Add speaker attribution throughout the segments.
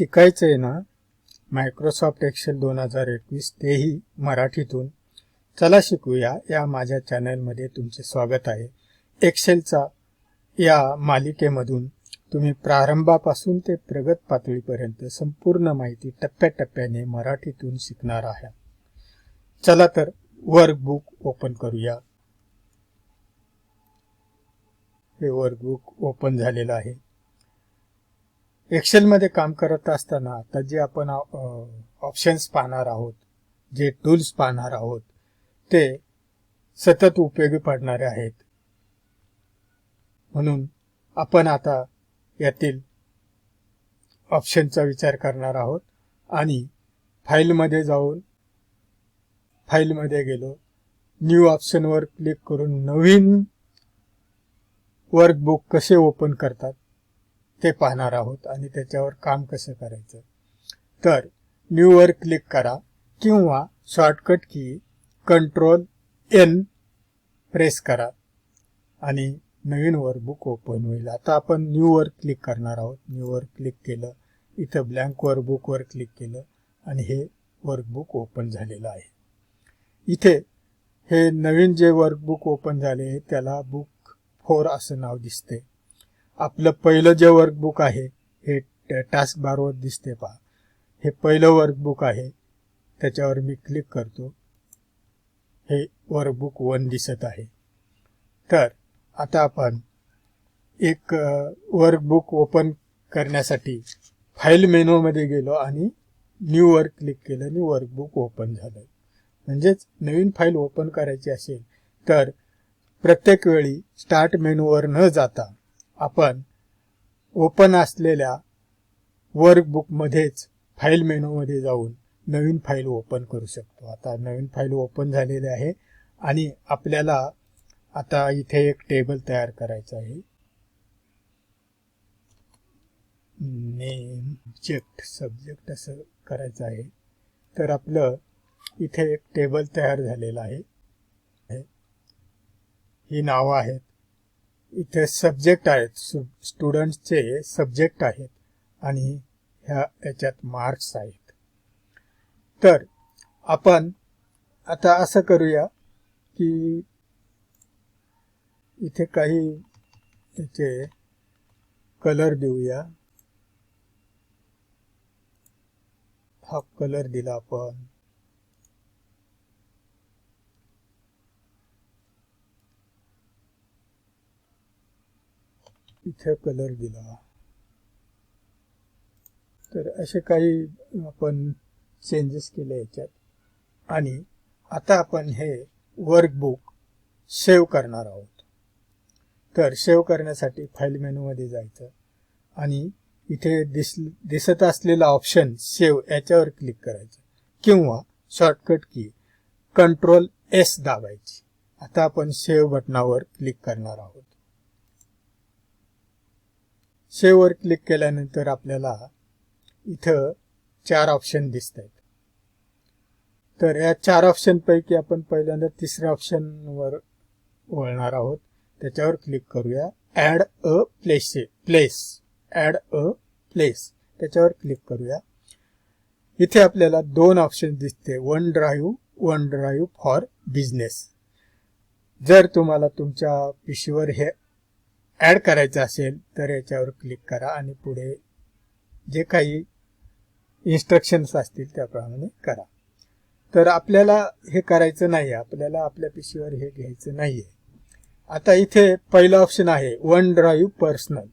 Speaker 1: शिकायचं आहे ना मायक्रोसॉफ्ट एक्सेल दोन हजार एकवीस तेही मराठीतून. चला शिकूया या माझ्या चॅनलमध्ये तुमचे स्वागत आहे. एक्सेलचा या मालिकेमधून तुम्ही प्रारंभापासून ते प्रगत पातळीपर्यंत संपूर्ण माहिती टप्प्याटप्प्याने मराठीतून शिकणार आहात. चला तर वर्कबुक ओपन करूया. हे वर्कबुक ओपन झालेलं आहे. एक्सेलमध्ये काम करत असताना आता जे आपण ऑप्शन्स पाहणार आहोत जे टूल्स पाहणार आहोत ते सतत उपयोगी पडणारे आहेत. म्हणून आपण आता यातील ऑप्शनचा विचार करणार आहोत आणि फाईलमध्ये जाऊन फाईलमध्ये गेलो न्यू ऑप्शनवर क्लिक करून नवीन वर्कबुक कसे ओपन करतात ते पाहणार आहोत आणि त्याच्यावर काम कसं करायचं. तर न्यूवर क्लिक करा किंवा शॉर्टकट की कंट्रोल एन प्रेस करा. आणि नवीन वर्कबुक ओपन होईल. आता आपण न्यूवर क्लिक करणार आहोत. न्यूवर क्लिक केलं इथं ब्लँक वर्कबुकवर क्लिक केलं आणि हे वर्कबुक ओपन झालेलं आहे. इथे हे नवीन जे वर्कबुक ओपन झाले त्याला बुक फोर असं नाव दिसते. आपलं पहिलं जे वर्कबुक आहे हे टास्क बारवर दिसते पहा. हे पहिलं वर्कबुक आहे त्याच्यावर मी क्लिक करतो. हे वर्कबुक वन दिसत आहे. तर आता आपण एक वर्कबुक ओपन करण्यासाठी फाईल मेनूमध्ये गेलो आणि न्यू वर्क क्लिक केलं आणि वर्कबुक ओपन झालं. म्हणजेच नवीन फाईल ओपन करायची असेल तर प्रत्येक वेळी स्टार्ट मेनूवर न जाता आपण ओपन असलेल्या वर्कबुकमध्येच फाईल मेनूमध्ये जाऊन नवीन फाईल ओपन करू शकतो. आता नवीन फाईल ओपन झालेली आहे आणि आपल्याला आता इथे एक टेबल तयार करायचं आहे. नेम जेक्ट सब्जेक्ट असं करायचं आहे. तर आपलं इथे एक टेबल तयार झालेलं आहे. ही नावं आहेत इथे सब्जेक्ट आहेत. स्टुडंट्सचे सब्जेक्ट आहेत. आणि ह्या याच्यात मार्क्स आहेत. तर आपण आता असं करूया की इथे काही याचे कलर देऊया. हा कलर दिला आपण. इथे कलर दिला. तर असे काही आपण चेंजेस केले याच्यात. आणि आता आपण हे वर्कबुक सेव्ह करणार आहोत. तर सेव्ह करण्यासाठी फाईल मेनूमध्ये जायचं. आणि इथे दिस दिसत असलेला ऑप्शन सेव्ह याच्यावर क्लिक करायचं. किंवा शॉर्टकट की कंट्रोल एस दाबायची. आता आपण सेव्ह बटनावर क्लिक करणार आहोत. सेव्हवर क्लिक केल्यानंतर आपल्याला इथं चार ऑप्शन दिसत आहेत तर या चार ऑप्शनपैकी आपण पहिल्यांदा तिसऱ्या ऑप्शनवर वळणार आहोत. त्याच्यावर क्लिक करूया. Add a place place add a place त्याच्यावर क्लिक करूया. इथे आपल्याला दोन ऑप्शन दिसते. OneDrive OneDrive for business जर तुम्हाला तुमच्या पिशीवर हे ॲड करायचं असेल तर याच्यावर क्लिक करा आणि पुढे जे काही इन्स्ट्रक्शन्स असतील त्याप्रमाणे करा. तर आपल्याला हे करायचं नाही आपल्याला आपल्या पिशीवर हे घ्यायचं नाही आहे आता इथे पहिलं ऑप्शन आहे वन ड्राईव्ह पर्सनल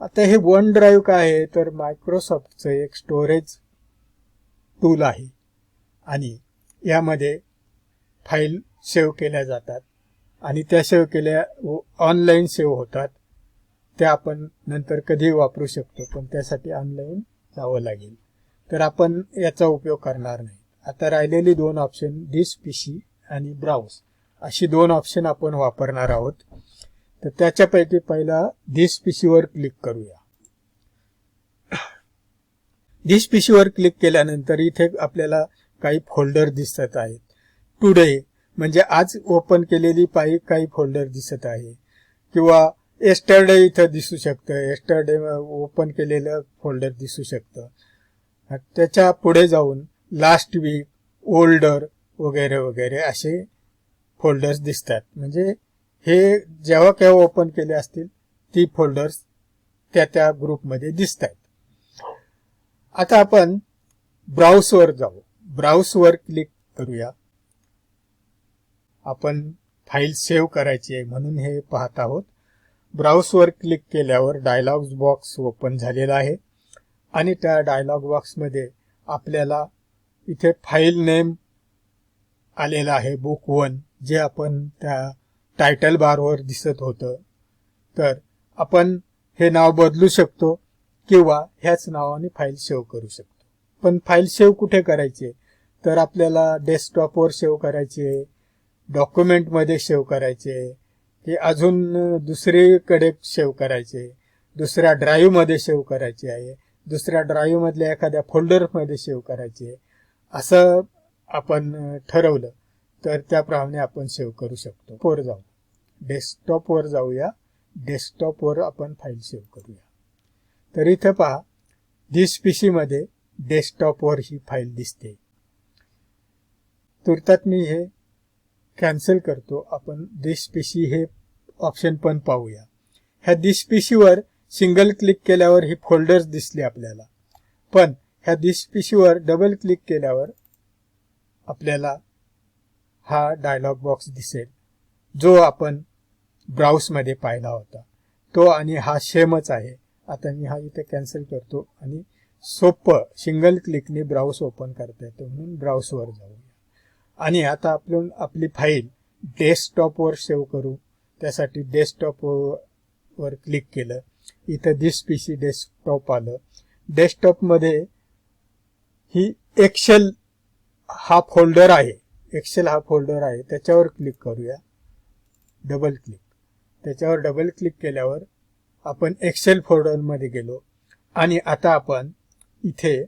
Speaker 1: आता हे वन ड्राईव्ह काय आहे? तर मायक्रोसॉफ्टचं एक स्टोरेज टूल आहे. आणि यामध्ये फाईल सेव्ह केल्या जातात. आणि त्या सेव्ह केल्या ऑनलाईन सेव्ह होतात. त्या आपण नंतर कधीही वापरू शकतो पण त्यासाठी ऑनलाईन जावं लागेल. तर आपण याचा उपयोग करणार नाही. आता राहिलेली दोन ऑप्शन डिस पीसी आणि ब्राउज अशी दोन ऑप्शन आपण वापरणार आहोत. तर त्याच्यापैकी पहिला डिस पीसीवर क्लिक करूया. डिस पीसीवर क्लिक केल्यानंतर इथे आपल्याला काही फोल्डर दिसत आहेत. टुडे म्हणजे आज ओपन केलेली पाई काही फोल्डर दिसत आहे. किंवा एस्टरडे इथं दिसू शकतं. एस्टरडे ओपन केलेलं फोल्डर दिसू शकतं. त्याच्या पुढे जाऊन लास्ट वीक ओल्डर वगैरे वगैरे असे फोल्डर्स दिसतात. म्हणजे हे जेव्हा केव्हा ओपन केले असतील ती फोल्डर्स त्या त्या ग्रुपमध्ये दिसत आहेत आता आपण ब्राउसवर जाऊ. ब्राउसवर क्लिक करूया. आपण फाईल सेव्ह करायची आहे म्हणून हे पाहत आहोत. ब्राउसवर क्लिक केल्यावर डायलॉग्स बॉक्स ओपन झालेला आहे. आणि त्या डायलॉग बॉक्समध्ये आपल्याला इथे फाईल नेम आलेला आहे बुक वन जे आपण त्या टायटल बारवर दिसत होतं. तर आपण हे नाव बदलू शकतो किंवा ह्याच नावाने फाईल सेव्ह करू शकतो. पण फाईल सेव्ह कुठे करायचे? तर आपल्याला डेस्कटॉपवर सेव्ह आहे. डॉक्युमेंटमध्ये सेव्ह करायचे की अजून दुसरीकडे सेव्ह करायचे. दुसऱ्या ड्राईव्हमध्ये सेव्ह करायचे आहे. दुसऱ्या ड्राईव्हमधल्या एखाद्या फोल्डरमध्ये सेव्ह करायचे. असं आपण ठरवलं तर त्याप्रमाणे आपण सेव्ह करू शकतो. वर जाऊ. डेस्कटॉपवर जाऊया. डेस्कटॉपवर आपण फाईल सेव्ह करूया. तर इथं पहा दिस पी सीमध्ये डेस्कटॉपवर ही फाईल दिसते. तुर्तात मी हे कॅन्सल करतो. आपण देशपेशी हे ऑप्शन पण पाहूया. ह्या दिस सिंगल क्लिक केल्यावर ही फोल्डर्स दिसले आपल्याला. पण ह्या दिस डबल क्लिक केल्यावर आपल्याला हा डायलॉग बॉक्स दिसेल जो आपण ब्राउसमध्ये पाहिला होता. तो आणि हा सेमच आहे. आता मी हा इथे कॅन्सल करतो आणि सोपं सिंगल क्लिकने ब्राउस ओपन करता येतो म्हणून ब्राउसवर जाऊ आणि आता आपण आपली फाईल डेस्कटॉपवर सेव्ह करू. त्यासाठी डेस्कटॉपवर क्लिक केलं. इथं दिस पी सी डेस्कटॉप आलं. डेस्कटॉपमध्ये ही एक्सेल हा फोल्डर आहे. एक्सेल हा फोल्डर आहे. त्याच्यावर क्लिक करूया. डबल क्लिक त्याच्यावर डबल क्लिक केल्यावर आपण एक्सेल फोल्डरमध्ये गेलो. आणि आता आपण इथे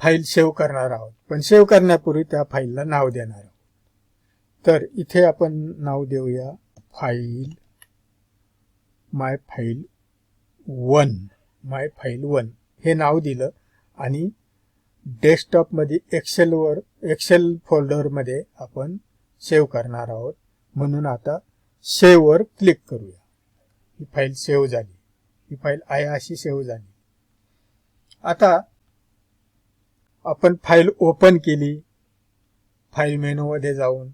Speaker 1: फाईल सेव्ह करणार आहोत. पण सेव्ह करण्यापूर्वी त्या फाईलला नाव देणार आहोत. तर इथे आपण नाव देऊया file my file one. My file one. हे नाव दिलं आणि डेस्कटॉपमध्ये एक्सेलवर एक्सेल फोल्डरमध्ये आपण सेव्ह करणार आहोत. म्हणून आता सेव्हवर क्लिक करूया. ही फाईल सेव्ह झाली. ही फाईल आहे अशी सेव्ह झाली. आता आपण फाईल ओपन केली फाईल मेनूमध्ये जाऊन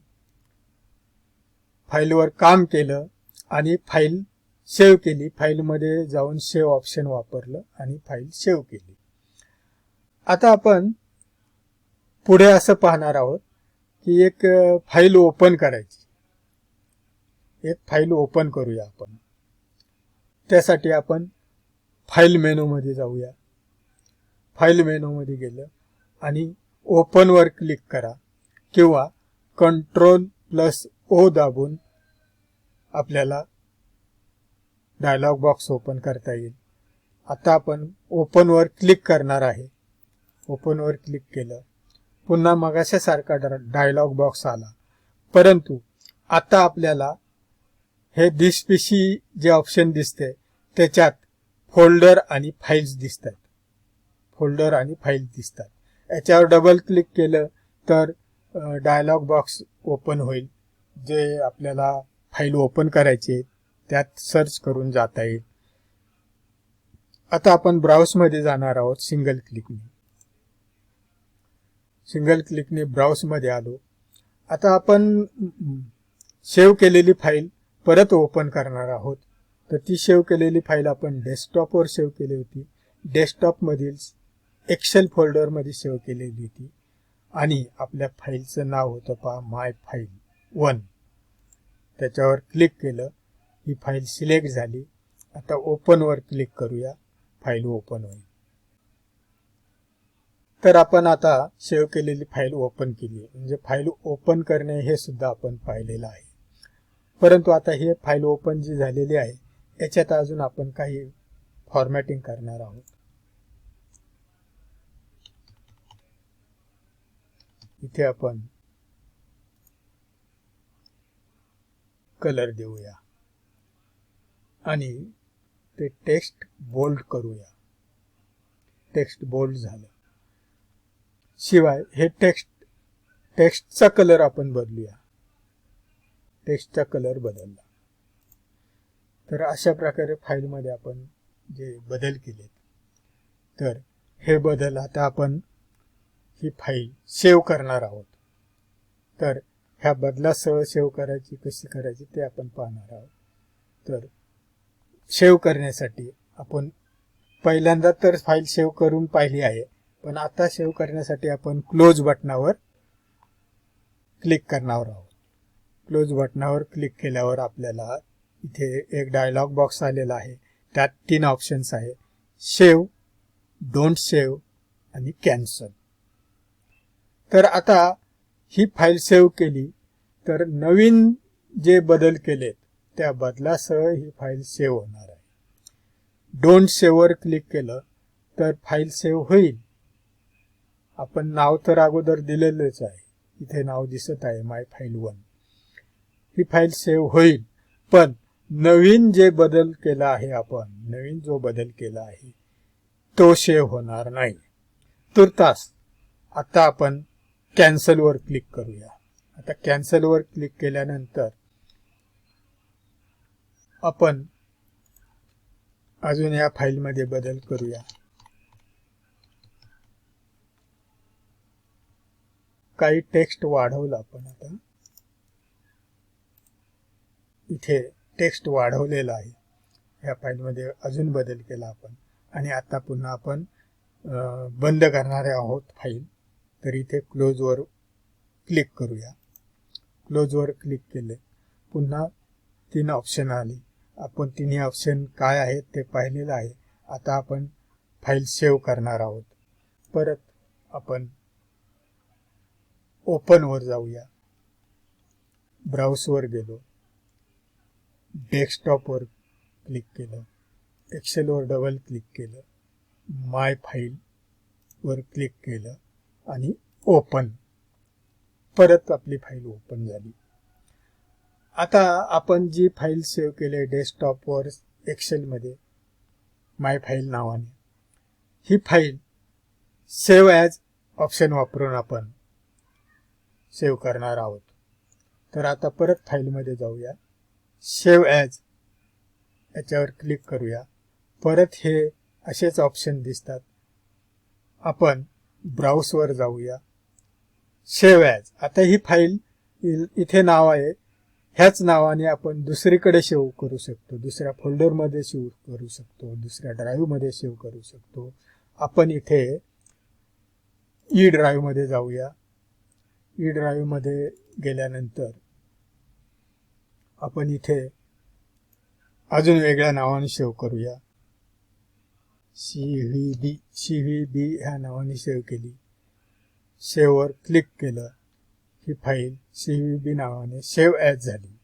Speaker 1: फाईलवर काम केलं आणि फाईल सेव्ह केली. फाईलमध्ये जाऊन सेव्ह ऑप्शन वापरलं आणि फाईल सेव्ह केली. आता आपण पुढे असं पाहणार आहोत की एक फाईल ओपन करायची. एक फाईल ओपन करूया आपण. त्यासाठी आपण फाईल मेनूमध्ये जाऊया. फाईल मेनूमध्ये गेलं. आणि ओपनवर क्लिक करा किंवा कंट्रोल प्लस ओ दाबून आपल्याला डायलॉग बॉक्स ओपन करता येईल. आता आपण ओपनवर क्लिक करणार आहे. ओपनवर क्लिक केलं. पुन्हा मगाशासारखा डायलॉग बॉक्स आला. परंतु आता आपल्याला हे दिसपिशी जे ऑप्शन दिसते त्याच्यात फोल्डर आणि फाईल्स दिसतात. फोल्डर आणि फाईल्स दिसतात. याच्यावर डबल क्लिक केलं तर डायलॉग बॉक्स ओपन होईल. जे आपल्याला फाईल ओपन करायचे त्यात सर्च करून जाता येईल. आता आपण ब्राउसमध्ये जाणार आहोत सिंगल क्लिकने सिंगल क्लिकने ब्राउसमध्ये आलो. आता आपण सेव्ह केलेली फाईल परत ओपन करणार आहोत. तर ती सेव्ह केलेली फाईल आपण डेस्कटॉपवर सेव्ह केली होती. डेस्कटॉपमधील एक्सेल फोल्डरमध्ये सेव्ह केलेली होती. आणि आपल्या फाईलचं नाव होतं पहा माय फाईल वन त्याच्यावर क्लिक केलं. ही फाईल सिलेक्ट झाली. आता ओपनवर क्लिक करूया. फाईल ओपन होईल. तर आपण आता सेव्ह केलेली फाईल ओपन केली. म्हणजे फाईल ओपन करणे हे सुद्धा आपण पाहिलेलं आहे. परंतु आता हे फाईल ओपन जी झालेली आहे याच्यात अजून आपण काही फॉर्मॅटिंग करणार आहोत. इथे आपण कलर देऊया. आणि ते टेक्स्ट बोल्ड करूया. टेक्स्ट बोल्ड झालं. शिवाय हे टेक्स्ट टेक्स्टचा कलर आपण बदलूया. टेक्स्टचा कलर बदलला. तर अशा प्रकारे फाईलमध्ये आपण जे बदल केलेत तर हे बदल आता आपण ही फाईल सेव्ह करणार आहोत. तर ह्या बदलासह सेव्ह करायची कशी करायची ते आपण पाहणार आहोत. तर सेव्ह करण्यासाठी आपण पहिल्यांदा तर फाईल सेव्ह करून पाहिली आहे पण आता सेव्ह करण्यासाठी आपण क्लोज बटनावर क्लिक करणार आहोत. क्लोज बटनावर क्लिक केल्यावर आपल्याला इथे एक डायलॉग बॉक्स आलेला आहे. त्यात तीन ऑप्शन्स आहे. सेव्ह डोंट सेव्ह आणि कॅन्सल. तर आता ही फाईल सेव्ह केली तर नवीन जे बदल केलेत त्या बदलासह ही फाईल सेव्ह होणार आहे. डोंट सेव्हवर क्लिक केलं तर फाईल सेव्ह होईल. आपण नाव तर अगोदर दिलेलंच आहे. इथे नाव दिसत आहे माय फाईल वन ही फाईल सेव्ह होईल. पण नवीन जे बदल केला आहे आपण नवीन जो बदल केला आहे तो सेव्ह होणार नाही. तुर्तास आता आपण कॅन्सलवर क्लिक करूया. आता कॅन्सलवर क्लिक केल्यानंतर आपण अजून या फाईलमध्ये बदल करूया. काही टेक्स्ट वाढवलं आपण आता. इथे टेक्स्ट वाढवलेला आहे. ह्या फाईलमध्ये अजून बदल केला आपण. आणि आता पुन्हा आपण बंद करणारे आहोत फाईल. तर इथे क्लोजवर क्लिक करूया. क्लोजवर क्लिक केले. पुन्हा तीन ऑप्शन आली. आपण तिन्ही ऑप्शन काय आहेत ते पाहिलेलं आहे. आता आपण फाईल सेव्ह करणार आहोत. परत आपण ओपनवर जाऊया. ब्राउसवर गेलो. डेस्कटॉपवर क्लिक केलं. एक्सेलवर डबल क्लिक केलं. माय फाईलवर क्लिक केलं. आणि ओपन परत आपली फाईल ओपन झाली. आता आपण जी फाईल सेव्ह केली डेस्कटॉपवर एक्सेलमध्ये माय फाईल नावाने ही फाईल सेव्ह ॲज ऑप्शन वापरून आपण सेव्ह करणार आहोत. तर आता परत फाईलमध्ये जाऊया. सेव्ह ॲज याच्यावर क्लिक करूया. परत हे असेच ऑप्शन दिसतात. आपण ब्राउसवर जाऊया. सेव्ह ॲज आता ही फाईल इ- इथे नाव आहे. ह्याच नावाने आपण दुसरीकडे सेव्ह करू शकतो. दुसऱ्या फोल्डरमध्ये सेव्ह करू शकतो. दुसऱ्या ड्राईव्हमध्ये सेव्ह करू शकतो. आपण इथे ई ड्राईव्हमध्ये जाऊया. ई ड्राईव्हमध्ये गेल्यानंतर आपण इथे अजून वेगळ्या नावाने सेव्ह करूया. C V C V B ह्या नावाने सेव्ह केली. सेव्हवर क्लिक केलं ही फाईल सी व्ही बी नावाने सेव्ह ॲज झाली.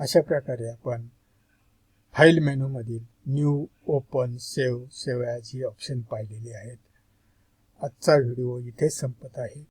Speaker 1: अशा प्रकारे आपण फाईल मेनूमधील new open save save as ही ऑप्शन पाहिलेली आहेत. आजचा व्हिडिओ इथे संपत आहे.